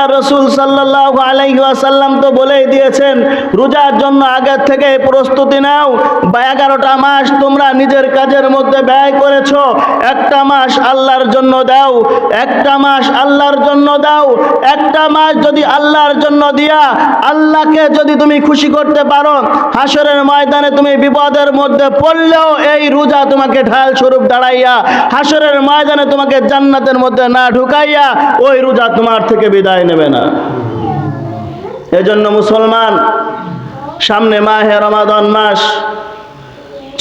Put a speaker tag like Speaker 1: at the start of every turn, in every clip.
Speaker 1: আল্লাহ রসুল সাল্লাহ আলাইসাল্লাম তো বলেই দিয়েছেন, রোজার জন্য আগের থেকে প্রস্তুতি নাও, বা এগারোটা মাস তোমরা নিজের কাজের মধ্যে ব্যয় করেছ, একটা মাস আল্লাহর জন্য দাও, একটা মাস আল্লাহর জন্য দাও, একটা মাস যদি আল্লাহর জন্য দিয়া, আল্লাহকে যদি তুমি খুশি করতে পারো, হাসরের ময়দানে তুমি বিপদের মধ্যে পড়লেও এই রোজা তোমাকে ঢাল স্বরূপ দাঁড়াইয়া, হাসরের ময়দানে তোমাকে জান্নাতের মধ্যে না ঢুকাইয়া, ওই রোজা তোমার থেকে বিদায় নেবে না। এজন্য মুসলমান, সামনে মাহে রমাদন মাস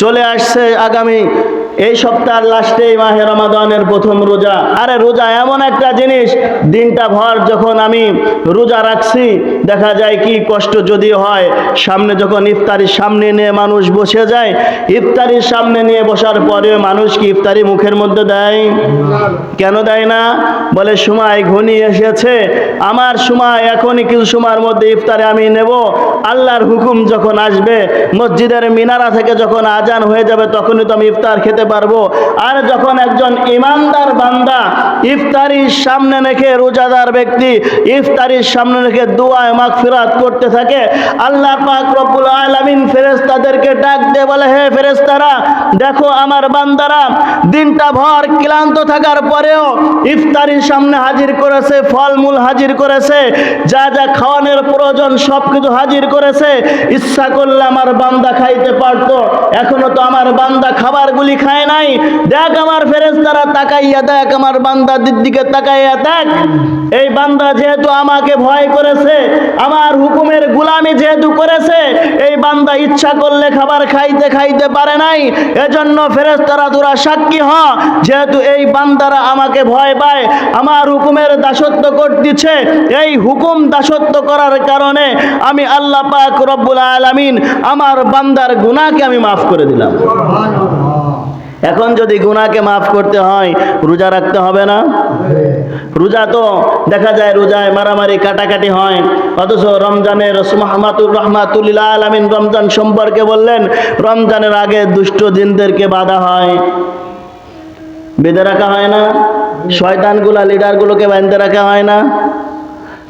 Speaker 1: চলে আসছে আগামী। এই সপ্তাহের লাস্টেই মাহে রমাদনের প্রথম রোজা। আরে রোজা এমন একটা জিনিস দিনটা ভর যখন আমি রোজা রাখছি, দেখা যায় কি কষ্ট যদি হয়, সামনে যখন ইফতারির সামনে নিয়ে মানুষ বসে যায়, ইফতারির সামনে নিয়ে বসার পরে মানুষ কি ইফতারি মুখের মধ্যে দেয়? কেন দেয় না? বলে, সময় ঘনিয়ে এসেছে, আমার সময় এখনই কিছু সময়ের মধ্যে ইফতারে আমি নেব। আল্লাহর হুকুম যখন আসবে, মসজিদের মিনারা থেকে যখন আজান হয়ে যাবে, তখনই তো আমি ইফতার খেতে পারব। আর যখন একজন ইমানদার বান্দা ইফতারির সামনে রেখে রোজাদার ব্যক্তি ইফতারির সামনে রেখে দোয়ায় মাগফিরাত করতে থাকে, আল্লাহ পাক রব্বুল আলামিন ডাক দিয়ে বলে, হে ফেরেশতারা, দেখো আমার বান্দারা, দিনটা ভর ক্লান্ত থাকার পরেও ইফতারির সামনে হাজির করেছে, ফলমূল হাজির করেছে, যা যা খাওয়ানোর প্রয়োজন সব কিছু হাজির করেছে, ইচ্ছা করলে আমার বান্দা খাইতে পারতো, এখনও তো আমার বান্দা খাবারগুলি খায় নাই, দেখ আমার ফেরেশতারা তাকাইয়া দেখ, আমার বান্দার দিকে তাকাইয়া দেখ এই বান্দা যেহেতু আমাকে ভয় করেছে, আমার হুকুমের গুলামি যেহেতু করেছে, এই বান্দা ইচ্ছা করলে খাবার খাইতে খাইতে পারে নাই। এজন্য ফেরেশতারা তোরা সাক্ষী হ, যেহেতু এই বান্দারা আমাকে ভয় পায়, আমার হুকুমের দাসত্ব করতেছে। এই হুকুম দাসত্ব করার কারণে আমি আল্লাহ পাক রব্বুল আলামিন আমার বান্দার গুনাহকে আমি মাফ করে দিলাম। এখন যদি গুনাহকে মাফ করতে হয়, রোজা রাখতে হবে না? রোজা তো দেখা যায় রোজায় মারামারি, কাটাকাটি হয়। অথচ রমজানের রসমাহমাতুর রহমাতুল্লাহ আলমিন রমজান সম্পর্কে বললেন, রমজানের আগে দুষ্ট দিনদেরকে বাধা হয়। বেঁধে রাখা হয় না? শয়তানগুলা লিডারগুলোকে বাঁধতে রাখা হয় না?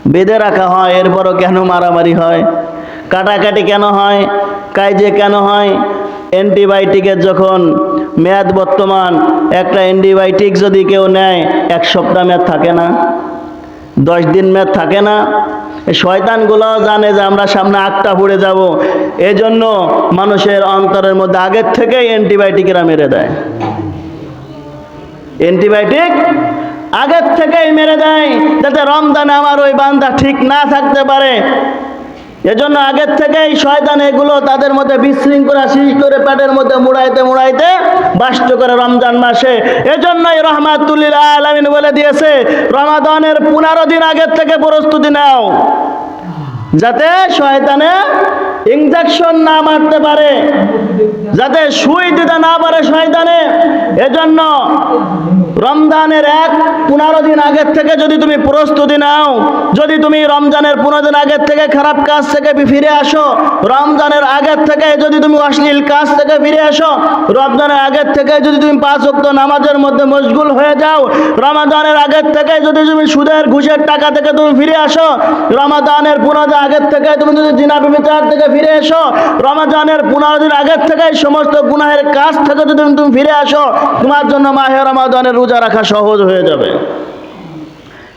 Speaker 1: বেঁধে রাখা হয়, এরপরও কেন মারামারি হয়? কাটাকাটি কেন হয়? কাজে কেন হয়? অ্যান্টিবায়োটিকের যখন মেয়াদ বর্তমান, একটা অ্যান্টিবায়োটিক যদি কেউ নেয়, এক সপ্তাহ মেয়াদ থাকে না, দশ দিন মেয়াদ থাকে না। শয়তানগুলো জানে যে আমরা সামনে আটটা পড়ে যাব। এজন্য মানুষের অন্তরের মধ্যে আগের থেকেই অ্যান্টিবায়োটিকেরা মেরে দেয়। অ্যান্টিবায়োটিক আগের থেকেই মেরে দেয়, যাতে রমজানে আমার ওই বান্দা ঠিক না থাকতে পারে। এজন্য আগের থেকেই শয়তান এগুলো তাদের মধ্যে বিশৃঙ্খলা সৃষ্টি করে পেটের মধ্যে মুড়াইতে মুড়াইতে বাষ্ট করে রমজান মাসে। এজন্যই রহমাতুল্লিল আলমিন বলে দিয়েছে, রমাদানের পনেরো দিন আগের থেকে প্রস্তুতি নাও, যাতে শয়তানে ইঞ্জেকশন না মারতে পারে, যাতে সুই দিতে না পারে শয়তানে। এজন্য রমজানের এক পনেরো দিন আগের থেকে যদি তুমি প্রস্তুতি নাও, যদি তুমি রমজানের পনেরো দিন আগের থেকে খারাপ কাজ থেকে ফিরে আসো, রমজানের আগের থেকে যদি তুমি অশ্লীল কাজ থেকে ফিরে আসো, রমজানের আগের থেকে যদি তুমি পাঁচ অক্ত নামাজের মধ্যে মশগুল হয়ে যাও রমাদানের আগের থেকে যদি তুমি সুদের ঘুষের টাকা থেকে তুমি ফিরে আসো রমাদানের পনেরো দিন আগের থেকে তুমি যদি জিনা বিচার থেকে ফিরে এসো। রমাদানের পনেরো দিন আগের থেকে সমস্ত গুনাহের কাজ থেকে যদি তুমি ফিরে আসো, তোমার জন্য মাহে রমাদানের রোজা রাখা সহজ হয়ে যাবে।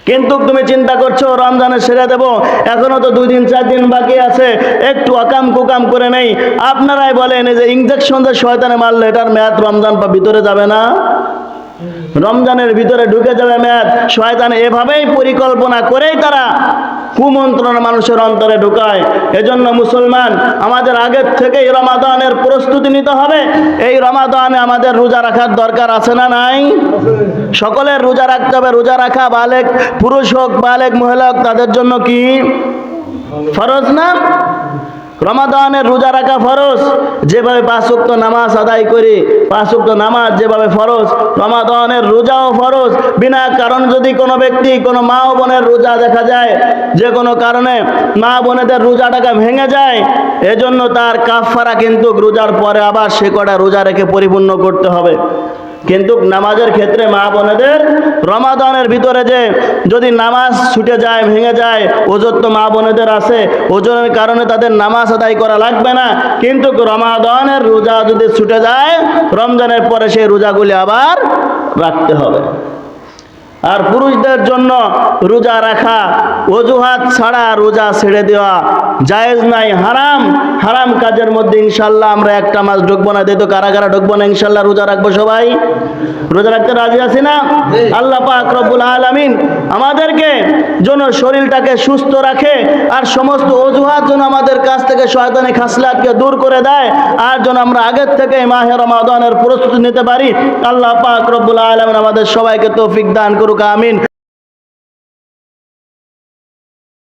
Speaker 1: কিন্তু তুমি চিন্তা করছ, রমজানে সেরে দেব। এখনও তো দুই দিন, চার দিন বাকি আছে। একটু অকাম কুকাম করে নেই। আপনারাই বলেন যে ইঞ্জেকশন যে শয়তানে মারলে, এটার মেয়াদ রমজান বা ভিতরে যাবে না? রমজানের ভিতরে ঢুকে যাবে মেয়াদ। শয়তান এভাবেই পরিকল্পনা করেই তারা কুমন্ত্রণা মানুষের অন্তরে ঢুকায়। এজন্য মুসলমান, আমাদের আগের থেকেই রমাদানের প্রস্তুতি নিতে হবে। এই রমাদানে আমাদের রোজা রাখার দরকার আছে না নাই? সকলের রোজা রাখতে হবে। রোজা রাখা বালেক, পুরুষ হোক, বালেক, মহিলা হোক, তাদের জন্য কি? ফরজ না? রমাদানের রোজা রাখা ফরজ। যেভাবে পাঁচক্ত নামাজ আদায় করি পাঁচক্ত নামাজ যেভাবে ফরজ, রমাদানের রোজাও ফরজ। বিনা কারণ যদি কোনো ব্যক্তি, কোনো মা বোনের রোজা দেখা যায়, যে কোনো কারণে মা বোনেদের রোজাটাকে ভেঙে যায়, এজন্য তার কাফারা কিন্তু রোজার পরে আবার সে কটা রোজা রেখে পরিপূর্ণ করতে হবে। কিন্তু নামাজের ক্ষেত্রে মা বোনেদের রমাদানের ভিতরে যে যদি নামাজ ছুটে যায়, ভেঙে যায়, ওজোর তো মা বোনেদের আছে ওজনের কারণে তাদের নামাজ আদায় করা লাগবে না। কিন্তু রমাদানের রোজা যদি ছুটে যায়, রমজানের পরে সেই রোজাগুলি আবার রাখতে হবে। আর পুরুষদের জন্য রোজা রাখা, অজুহাত ছাড়া রোজা ছেড়ে দেওয়া জায়েজ নাই, হারাম। হারাম কাজের মধ্যে ইনশাল্লাহ আমরা একটা মাস ঢুকবো না দিত কারা কারা ঢুকবো না, ইনশাল্লাহ রোজা রাখব সবাই। রোজা রাখতে রাজি আছি না? আল্লাহ পাক রব্বুল আলামিন আমাদেরকে যেন শরীরটাকে সুস্থ রাখে আর সমস্ত অজুহাত যেন আমাদের কাছ থেকে শয়তানি খাসলাতকে দূর করে দেয় আর যেন আমরা আগের থেকে মাহে রমাদানের প্রস্তুতি নিতে পারি। আল্লাহ পাক রব্বুল আলামিন আমাদের সবাইকে তৌফিক দান করুক আমিন।